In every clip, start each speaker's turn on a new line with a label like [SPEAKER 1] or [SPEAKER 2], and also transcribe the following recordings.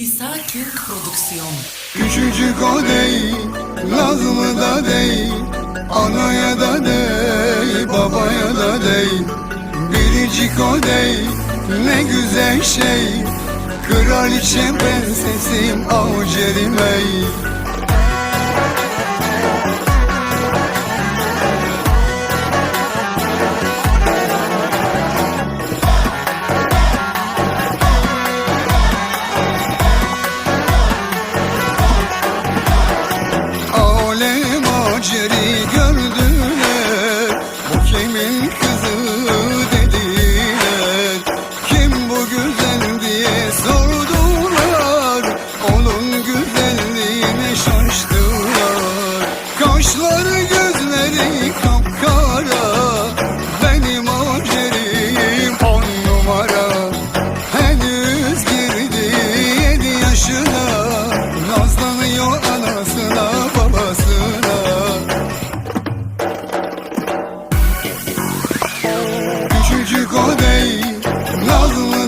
[SPEAKER 1] İsa King Prodüksiyon.
[SPEAKER 2] Küçücük o değil, Nazlı da değil Anaya da değil, babaya da değil. Biricik o değil, ne güzel şey. Kraliçe prensesim Avcerim ey gözleri kapkara Benim acerim on numara. Henüz girdi yedi yaşına Nazlanıyor anasına babasına. Küçücük o değil Nazlı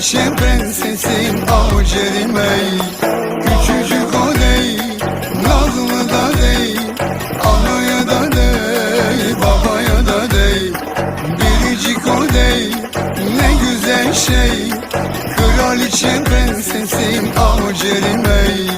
[SPEAKER 2] Kraliçe prensesim Avcerim ey Küçücük o değil Nazlı da değil Anaya da değil Babaya da değil. Biricik o değil Ne güzel şey. Kraliçe prensesim Avcerim ey